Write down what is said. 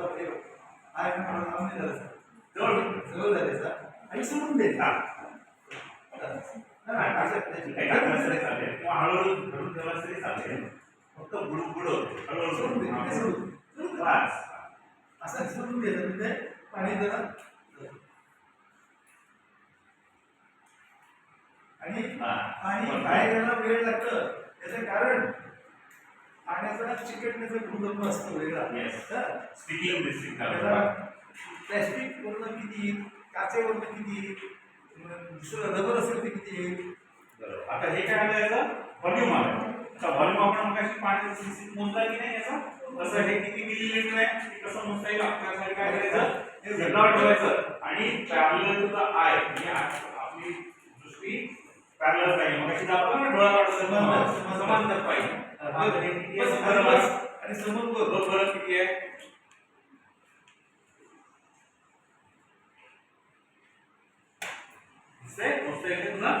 जाऊ हे बघ. नाही जवळ जवळ झाले, सर. आणि सोडून दे हळूहळू तरी चालेल फक्त बुडू हळूहळू सोडून दे, सोडून. असं सोडून म्हणजे पाणी जरा आणि हा. बाहेर यायला वेळ लागतं त्याचं कारण पाण्याचा चिकटण्याचा गुणधर्म असतो वेगळा. आहे. प्लॅस्टिक वरनं किती येईल? काचेवरनं किती येईल? दुसरं रबर असेल ते किती येईल. आता हे काय आलं याचं? व्हॉल्यूम आलं. आता व्हॉल्यूम आपण मगाशी पाण्याचं मोजला की नाही याचा? तसं हे किती मिलीलीटर आहे? ते कसं मोजता येईल? आपल्यासाठी काय करायचं हे झेंडावर ठेवायचं. आणि parallel to the I parallel पाहिजे मगाशी दाखवलं ना डोळा काढून समांतर. समांतर पाहिजे. आणि समोर बघ. बरं किती आहे दिसतंय? तुला